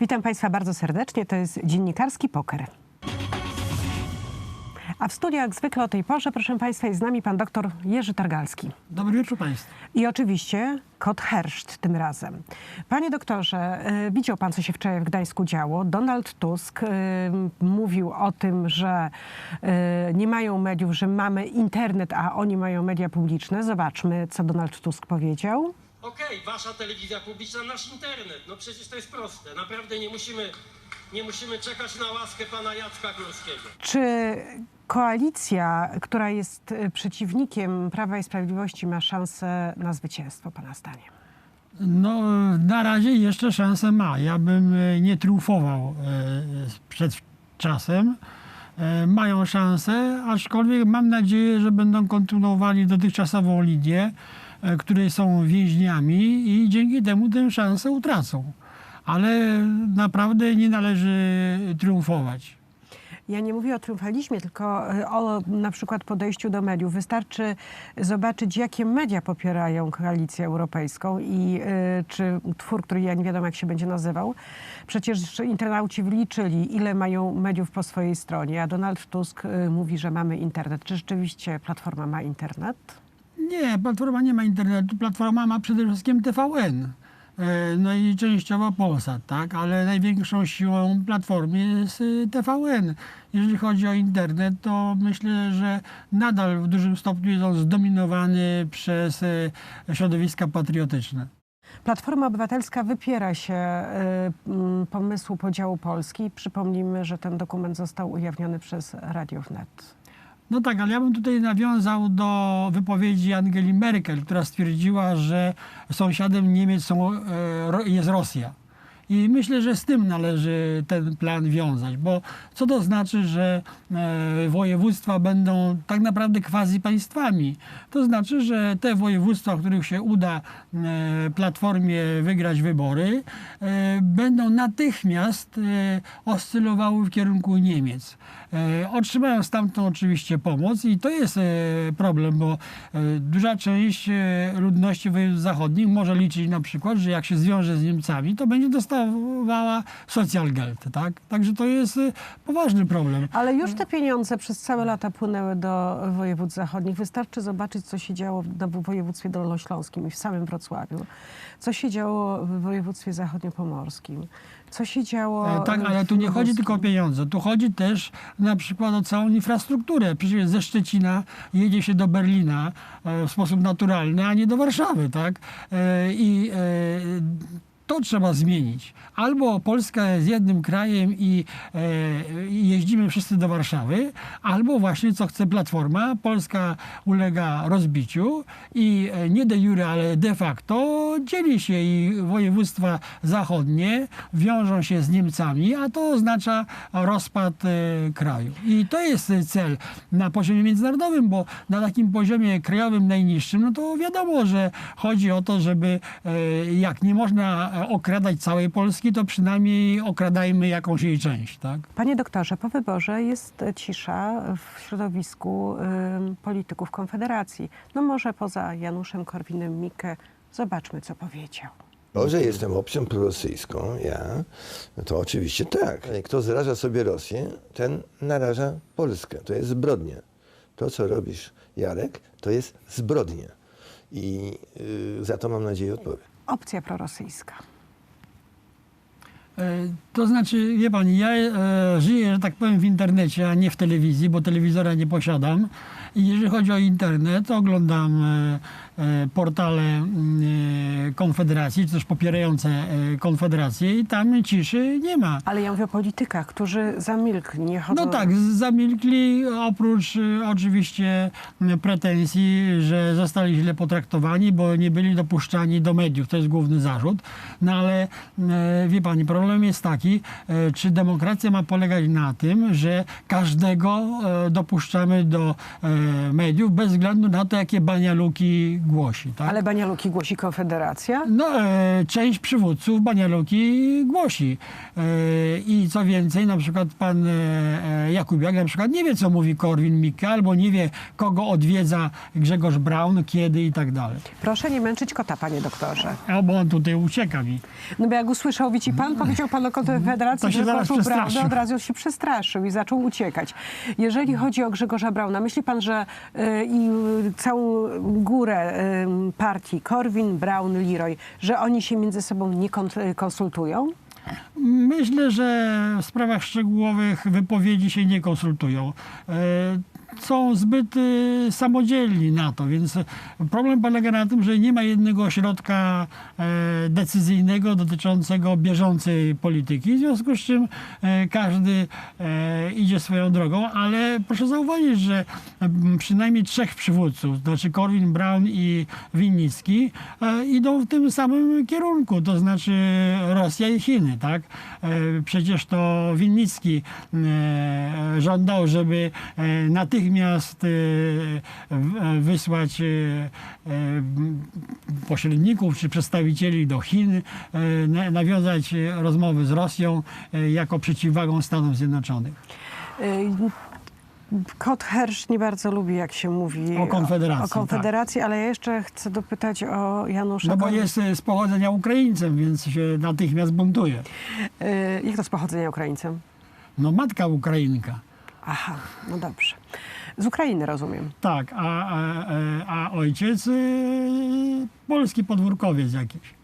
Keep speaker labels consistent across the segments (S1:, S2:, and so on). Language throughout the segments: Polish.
S1: Witam Państwa bardzo serdecznie. To jest dziennikarski poker. A w studiu jak zwykle o tej porze, proszę Państwa, jest z nami pan doktor Jerzy Targalski.
S2: Dobry wieczór Państwu.
S1: I oczywiście kot Herszt tym razem. Panie doktorze, e, widział pan, co się wczoraj w Gdańsku działo. Donald Tusk e, mówił o tym, że e, nie mają mediów, że mamy internet, a oni mają media publiczne. Zobaczmy, co Donald Tusk powiedział.
S3: Okej, wasza telewizja publiczna, nasz internet. No przecież to jest proste. Naprawdę nie musimy, nie musimy czekać na łaskę pana Jacka Kurskiego.
S1: Czy koalicja, która jest e, przeciwnikiem Prawa i Sprawiedliwości, ma szansę na zwycięstwo, Pana zdaniem?
S2: No, na razie jeszcze szansę ma. Ja bym e, nie triumfował e, przed czasem. Mają szansę, aczkolwiek mam nadzieję, że będą kontynuowali dotychczasową linię, e, której są więźniami i dzięki temu tę szansę utracą. Ale naprawdę nie należy triumfować.
S1: Ja nie mówię o triumfalizmie, tylko e, o na przykład podejściu do mediów. Wystarczy zobaczyć, jakie media popierają koalicję europejską i e, czy twór, który ja nie wiadomo jak się będzie nazywał. Przecież internauci wliczyli, ile mają mediów po swojej stronie, a Donald Tusk mówi, że mamy internet. Czy rzeczywiście Platforma ma internet?
S2: Nie, Platforma nie ma internetu. Platforma ma przede wszystkim TVN. e, No i częściowo Polsat, tak? Ale największą siłą Platformy jest y, TVN. Jeżeli chodzi o internet, to myślę, że nadal w dużym stopniu jest on zdominowany przez e, środowiska patriotyczne.
S1: Platforma Obywatelska wypiera się m, pomysłu podziału Polski. Przypomnijmy, że ten dokument został ujawniony przez Radio Wnet.
S2: No tak, ale ja bym tutaj nawiązał do wypowiedzi Angeli Merkel, która stwierdziła, że sąsiadem Niemiec są, e, jest Rosja. I myślę, że z tym należy ten plan wiązać, bo co to znaczy, że e, województwa będą tak naprawdę quasi państwami? To znaczy, że te województwa, w których się uda e, Platformie wygrać wybory, będą natychmiast oscylowały w kierunku Niemiec. E, Otrzymają stamtąd oczywiście pomoc i to jest e, problem, bo e, duża część ludności województw zachodnich może liczyć na przykład, że jak się zwiąże z Niemcami, to będzie dostawała Sozialgeld, tak? Także to jest poważny problem.
S1: Ale już te pieniądze przez całe lata płynęły do województw zachodnich. Wystarczy zobaczyć, co się działo w województwie dolnośląskim i w samym Wrocławiu. Co się działo w województwie zachodniopomorskim. Co się działo...
S2: E, Tak, ale tu nie chodzi tylko o pieniądze. Tu chodzi też na przykład o całą infrastrukturę. Przecież ze Szczecina jedzie się do Berlina e, w sposób naturalny, a nie do Warszawy, tak? E, I to trzeba zmienić. Albo Polska jest jednym krajem i, e, jeździmy wszyscy do Warszawy, albo właśnie co chce Platforma, Polska ulega rozbiciu i e, nie de jure, ale de facto dzieli się i województwa zachodnie wiążą się z Niemcami, a to oznacza rozpad e, kraju. I to jest cel na poziomie międzynarodowym, bo na takim poziomie krajowym najniższym, no to wiadomo, że chodzi o to, żeby e, jak nie można okradać całej Polski, to przynajmniej okradajmy jakąś jej część, tak?
S1: Panie doktorze, po wyborze jest e, cisza w środowisku ym, polityków Konfederacji. No może poza Januszem Korwinem-Mikke. Zobaczmy, co powiedział.
S4: To, że jestem opcją prorosyjską, ja, no to oczywiście tak. Kto zraża sobie Rosję, ten naraża Polskę. To jest zbrodnia. To, co robisz, Jarek, to jest zbrodnia. I y, za to mam nadzieję odpowiem.
S1: Opcja prorosyjska.
S2: E, To znaczy, wie pani, ja e, żyję, że tak powiem, w internecie, a nie w telewizji, bo telewizora nie posiadam. I jeżeli chodzi o internet, oglądam e, portale mm, e, Konfederacji, czy też popierające e, Konfederację i tam ciszy nie ma.
S1: Ale ja mówię o politykach, którzy zamilkli, nie chodzą...
S2: No tak, zamilkli, oprócz oczywiście pretensji, że zostali źle potraktowani, bo nie byli dopuszczani do mediów. To jest główny zarzut. No ale e, wie pani, problem jest taki, e, czy demokracja ma polegać na tym, że każdego e, dopuszczamy do e, mediów bez względu na to, jakie banialuki głosi. Tak?
S1: Ale Banialuki głosi Konfederacja?
S2: No, e, część przywódców Banialuki głosi. E, I co więcej, na przykład pan e, e, Jakubiak na przykład nie wie, co mówi Korwin-Mikke, albo nie wie, kogo odwiedza Grzegorz Braun, kiedy i tak dalej.
S1: Proszę nie męczyć kota, panie doktorze.
S2: Albo on tutaj ucieka mi.
S1: No bo jak usłyszał, widzi pan, powiedział pan o Konfederacji, że poczuł prawdę, od razu się przestraszył i zaczął uciekać. Jeżeli chodzi o Grzegorza Brauna, myśli pan, że y, i całą górę partii Korwin, Braun, Leroy, że oni się między sobą nie kon- konsultują?
S2: Myślę, że w sprawach szczegółowych wypowiedzi się nie konsultują. Są zbyt e, samodzielni na to, więc problem polega na tym, że nie ma jednego ośrodka e, decyzyjnego dotyczącego bieżącej polityki, w związku z czym e, każdy e, idzie swoją drogą, ale proszę zauważyć, że mm, przynajmniej trzech przywódców, to znaczy Korwin, Brown i Winnicki, idą w tym samym kierunku, to znaczy Rosja i Chiny, tak? Przecież to Winnicki e, żądał, żeby e, natychmiast e, e, wysłać e, pośredników czy przedstawicieli do Chin, na- nawiązać rozmowy z Rosją jako przeciwwagą Stanom Zjednoczonych.
S1: Kot Hersz nie bardzo lubi, jak się mówi
S2: O Konfederacji,
S1: O Konfederacji, ale ja jeszcze chcę dopytać o Janusza
S2: No bo
S1: Korwin-
S2: jest z pochodzenia Ukraińcem, więc się natychmiast buntuje.
S1: Jak to z pochodzenia Ukraińcem?
S2: No matka Ukrainka.
S1: Aha, no dobrze. Z Ukrainy rozumiem.
S2: Tak, a, a, a, ojciec y, polski podwórkowiec jakiś.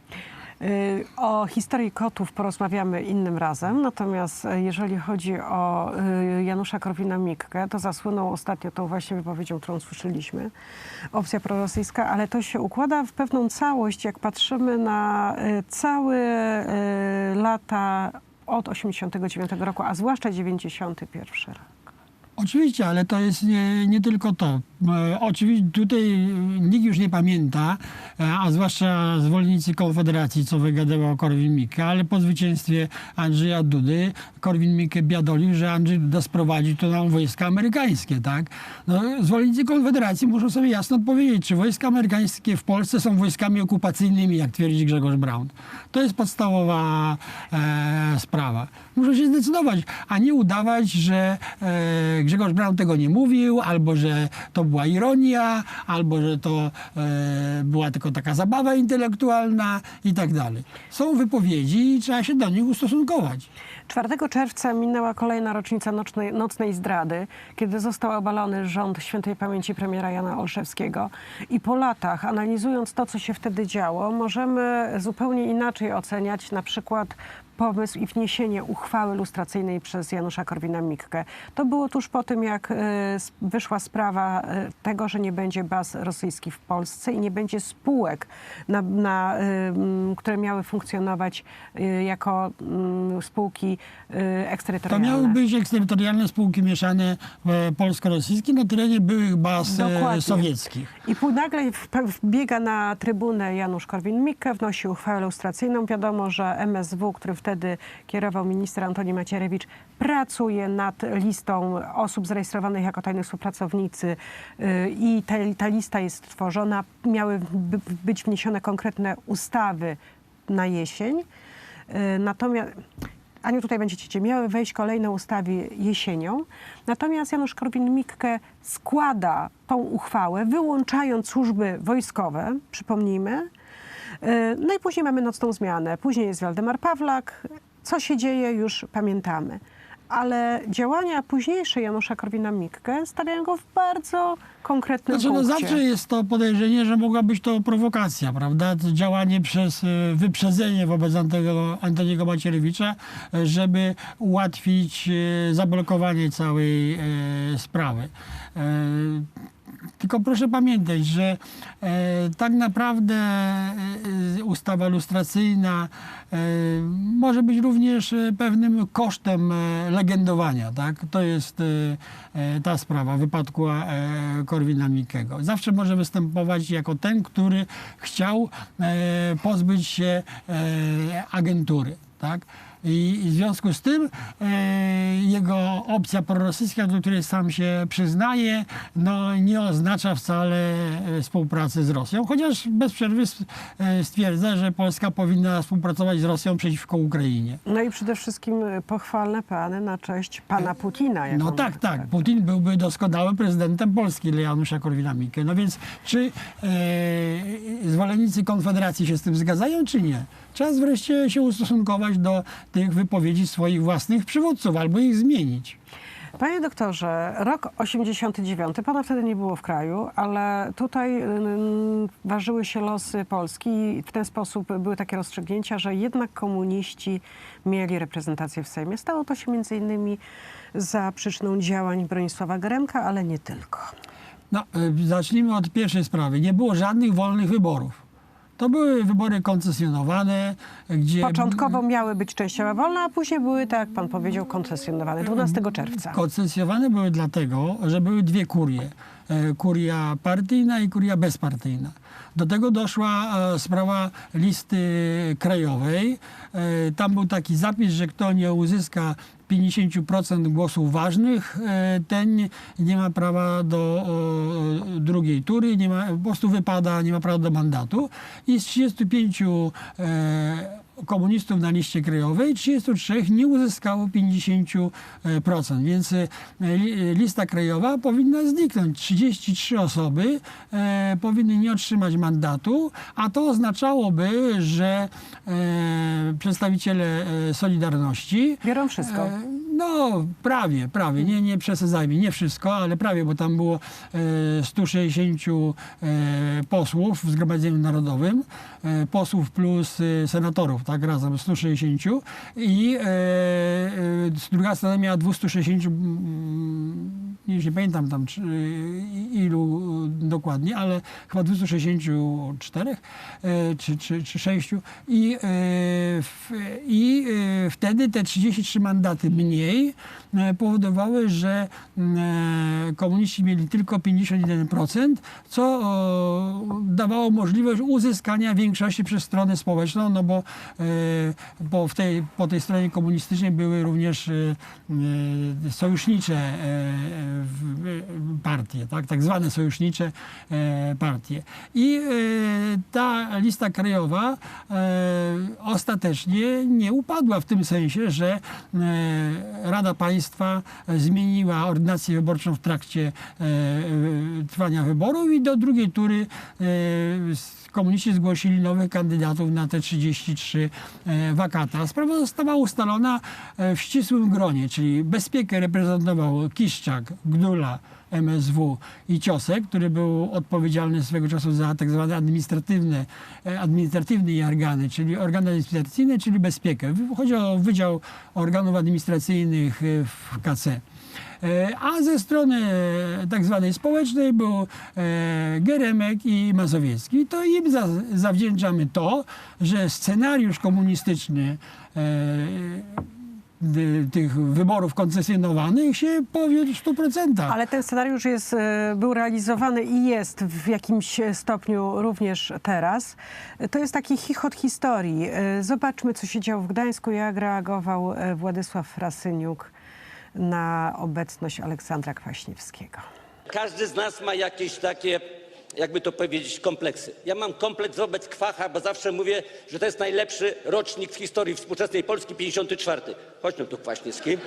S1: Y, O historii kotów porozmawiamy innym razem, natomiast jeżeli chodzi o y, Janusza Korwina-Mikke, to zasłynął ostatnio tą właśnie wypowiedzią, którą słyszeliśmy, opcja prorosyjska, ale to się układa w pewną całość, jak patrzymy na całe lata od 89 roku, a zwłaszcza 91 rok.
S2: Oczywiście, ale to jest nie, nie tylko to. E, Oczywiście tutaj nikt już nie pamięta, e, a zwłaszcza zwolennicy Konfederacji, co wygadywał Korwin-Mikke, ale po zwycięstwie Andrzeja Dudy Korwin-Mikke biadolił, że Andrzej Duda sprowadzi tu nam wojska amerykańskie, tak? No, zwolennicy Konfederacji muszą sobie jasno odpowiedzieć, czy wojska amerykańskie w Polsce są wojskami okupacyjnymi, jak twierdzi Grzegorz Braun. To jest podstawowa e, sprawa. Muszą się zdecydować, a nie udawać, że e, Grzegorz Braun tego nie mówił, albo że to była ironia, albo że to e, była tylko taka zabawa intelektualna i tak dalej. Są wypowiedzi i trzeba się do nich ustosunkować.
S1: 4 czerwca minęła kolejna rocznica nocnej, nocnej zdrady, kiedy został obalony rząd świętej pamięci premiera Jana Olszewskiego. I po latach, analizując to, co się wtedy działo, możemy zupełnie inaczej oceniać na przykład pomysł i wniesienie uchwały lustracyjnej przez Janusza Korwina-Mikke. To było tuż po tym, jak e, wyszła sprawa e, tego, że nie będzie baz rosyjskich w Polsce i nie będzie spółek, na, na, które miały funkcjonować e, jako mm, spółki e,
S2: To
S1: eksterytorialne.
S2: miały być eksterytorialne spółki mieszane polsko-rosyjskie na terenie byłych baz
S1: Dokładnie.
S2: sowieckich.
S1: I nagle wbiega na trybunę Janusz Korwin-Mikke, wnosi uchwałę lustracyjną. Wiadomo, że MSW, który wtedy kierował minister Antoni Macierewicz, pracuje nad listą osób zarejestrowanych jako tajnych współpracownicy yy, i ta, ta lista jest tworzona. Miały by, być wniesione konkretne ustawy na jesień. Yy, Natomiast Aniu, tutaj będziecie miały wejść kolejne ustawy jesienią. Natomiast Janusz Korwin-Mikke składa tą uchwałę, wyłączając służby wojskowe, przypomnijmy. Yy, No i później mamy nocną zmianę. Później jest Waldemar Pawlak. Co się dzieje, już pamiętamy. Ale działania późniejsze Janusza Korwina-Mikke stawiają go w bardzo konkretnym
S2: Znaczy, no
S1: punkcie.
S2: zawsze jest to podejrzenie, że mogła być to prowokacja, prawda? Działanie przez e, wyprzedzenie wobec Antego, Antoniego Macierewicza, e, żeby ułatwić e, zablokowanie całej e, sprawy. Tylko proszę pamiętać, że e, tak naprawdę e, e, ustawa lustracyjna e, może być również e, pewnym kosztem e, legendowania. Tak? To jest ta sprawa wypadku Korwina Mikkego. Zawsze może występować jako ten, który chciał pozbyć się agentury. Tak? I, w związku z tym e, jego opcja prorosyjska, do której sam się przyznaje, no, nie oznacza wcale e, współpracy z Rosją, chociaż bez przerwy e, stwierdza, że Polska powinna współpracować z Rosją przeciwko Ukrainie.
S1: No i przede wszystkim pochwalne plany na cześć pana Putina.
S2: No tak, tak. Putin byłby doskonałym prezydentem Polski dla Janusza Korwina-Mikke. No więc czy e, zwolennicy Konfederacji się z tym zgadzają, czy nie? Czas wreszcie się ustosunkować do tych wypowiedzi swoich własnych przywódców albo ich zmienić.
S1: Panie doktorze, rok 89, pana wtedy nie było w kraju, ale tutaj ym, ważyły się losy Polski i w ten sposób były takie rozstrzygnięcia, że jednak komuniści mieli reprezentację w Sejmie. Stało to się między innymi za przyczyną działań Bronisława Geremka, ale nie tylko.
S2: No, e, zacznijmy od pierwszej sprawy. Nie było żadnych wolnych wyborów. To były wybory koncesjonowane, gdzie...
S1: Początkowo miały być częściowo wolne, a później były, tak jak pan powiedział, koncesjonowane 12 czerwca.
S2: Koncesjonowane były dlatego, że były dwie kurie. E, Kuria partyjna i kuria bezpartyjna. Do tego doszła e, sprawa listy krajowej. E, Tam był taki zapis, że kto nie uzyska 50% głosów ważnych, e, ten nie- ma prawa do drugiej tury, nie ma, po prostu wypada, nie ma prawa do mandatu. I z 35 e, komunistów na liście krajowej, 33 nie uzyskało 50%, więc e, li- lista krajowa powinna zniknąć. 33 osoby e, powinny nie otrzymać mandatu, a to oznaczałoby, że e, przedstawiciele e, Solidarności
S1: Biorą wszystko.
S2: No, prawie, prawie. Nie, nie przesadzajmy, nie wszystko, ale prawie, bo tam było e, 160 e, posłów w Zgromadzeniu Narodowym, e, posłów plus e, senatorów, tak, razem 160 i e, e, druga strona miała 260, mm, już nie pamiętam tam czy, ilu dokładnie, ale chyba 264 e, czy, czy, czy 6 i, i wtedy te 33 mandaty mniej e, powodowały, że e, komuniści mieli tylko 51%, co dawało możliwość uzyskania większości przez stronę społeczną, no bo, e, bo w tej, po tej stronie komunistycznej były również e, e, sojusznicze e, partie, tak, tak zwane sojusznicze e, partie. I e, ta lista krajowa e, ostatecznie nie upadła w tym sensie, że e, Rada Państwa zmieniła ordynację wyborczą w trakcie e, e, trwania wyborów i do drugiej tury e, komuniści zgłosili nowych kandydatów na te 33 e, wakata. Sprawa została ustalona e, w ścisłym gronie, czyli bezpiekę reprezentował Kiszczak, Gdula, MSW i Ciosek, który był odpowiedzialny swego czasu za tak zwane administratywne, e, administratywne organy, czyli organy administracyjne, czyli bezpiekę. Chodzi o Wydział Organów Administracyjnych w KC. E, A ze strony e, tak zwanej społecznej był e, Geremek i Mazowiecki. To im za, zawdzięczamy to, że scenariusz komunistyczny tych wyborów koncesjonowanych się powiódł w 100%.
S1: Ale ten scenariusz jest, był realizowany i jest w jakimś stopniu również teraz. To jest taki chichot historii. Zobaczmy, co się działo w Gdańsku, jak reagował Władysław Frasyniuk na obecność Aleksandra Kwaśniewskiego.
S5: Każdy z nas ma jakieś takie, jakby to powiedzieć, kompleksy. Ja mam kompleks wobec Kwacha, bo zawsze mówię, że to jest najlepszy rocznik w historii współczesnej Polski, 54. Chodź no tu, Kwaśniewski.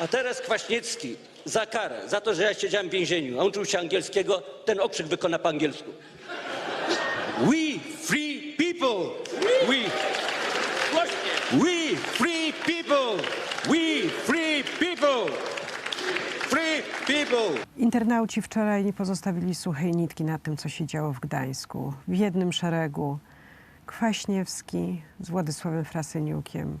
S5: A teraz Kwaśniewski za karę, za to, że ja siedziałem w więzieniu, a uczył się angielskiego, ten okrzyk wykona po angielsku.
S1: Internauci wczoraj nie pozostawili suchej nitki na tym, co się działo w Gdańsku. W jednym szeregu Kwaśniewski z Władysławem Frasyniukiem,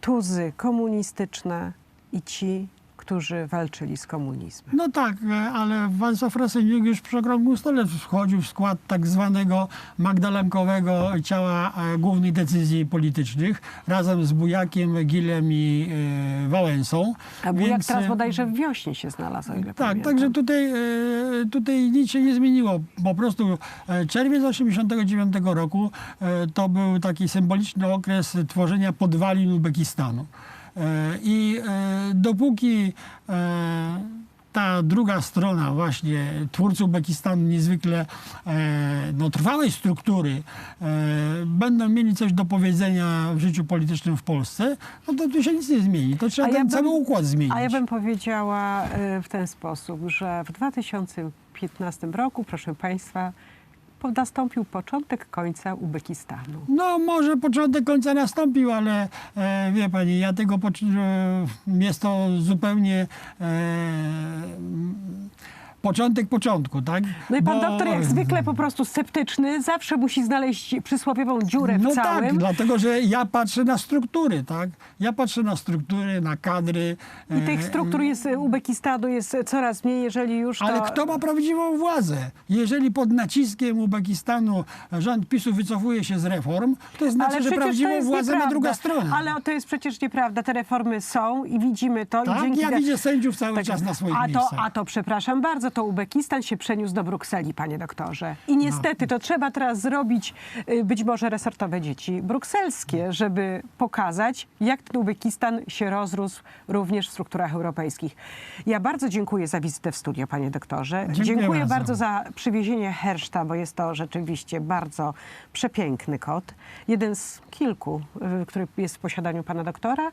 S1: tuzy komunistyczne i ci, którzy walczyli z komunizmem.
S2: No tak, e, ale Władysław Frasyniuk już przy okrągłym stole wchodził w skład tak zwanego magdalemkowego ciała e, głównych decyzji politycznych razem z Bujakiem, Gilem i e, Wałęsą.
S1: A Bujak
S2: Więc,
S1: teraz bodajże w wiośnie się znalazł, o ile
S2: Tak,
S1: pamiętam.
S2: także tutaj, tutaj nic się nie zmieniło. Po prostu czerwiec 89 roku to był taki symboliczny okres tworzenia podwalin Uzbekistanu. E, I e, dopóki e, ta druga strona właśnie twórcy Uzbekistanu niezwykle no, trwałej struktury będą mieli coś do powiedzenia w życiu politycznym w Polsce, no to tu się nic nie zmieni. To trzeba
S1: ja
S2: ten
S1: bym-
S2: cały układ zmienić.
S1: A ja bym powiedziała w ten sposób, że w 2015 roku, proszę Państwa, nastąpił początek końca Uzbekistanu.
S2: No może początek końca nastąpił, ale e, wie pani, ja tego e, jest to zupełnie e, początek początku, tak?
S1: No i pan
S2: Bo-
S1: doktor jak zwykle po prostu sceptyczny, zawsze musi znaleźć przysłowiową dziurę w
S2: No
S1: całym.
S2: tak, dlatego że ja patrzę na struktury, tak? Ja patrzę na struktury, na kadry.
S1: I tych
S2: e,
S1: struktur jest, Uzbekistanu jest coraz mniej, jeżeli już to...
S2: Ale kto ma prawdziwą władzę? Jeżeli pod naciskiem Uzbekistanu rząd PiSu wycofuje się z reform, to znaczy, że prawdziwą władzę ma druga strona.
S1: Ale to jest przecież nieprawda. Te reformy są i widzimy to.
S2: Tak,
S1: i dzięki
S2: ja widzę sędziów cały czas na swoich
S1: a to,
S2: miejscach.
S1: a to, przepraszam bardzo, to Uzbekistan się przeniósł do Brukseli, panie doktorze. I
S2: No.
S1: niestety to trzeba teraz zrobić y, być może resortowe dzieci brukselskie, żeby pokazać, jak ten Uzbekistan się rozrósł również w strukturach europejskich. Ja bardzo dziękuję za wizytę w studio, panie doktorze.
S2: Dziękuję bardzo.
S1: bardzo za przywiezienie herszta, bo jest to rzeczywiście bardzo przepiękny kot. Jeden z kilku, y, który jest w posiadaniu pana doktora.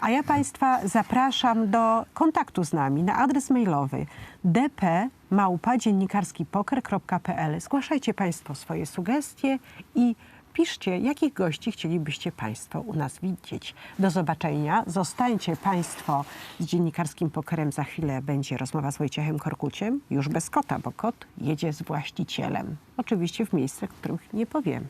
S1: A ja państwa zapraszam do kontaktu z nami na adres mailowy dp@dziennikarskipoker.pl. Zgłaszajcie państwo swoje sugestie i piszcie, jakich gości chcielibyście państwo u nas widzieć. Do zobaczenia. Zostańcie państwo z dziennikarskim pokerem. Za chwilę będzie rozmowa z Wojciechem Korkuciem, już bez kota, bo kot jedzie z właścicielem. Oczywiście w miejscach, których nie powiemy.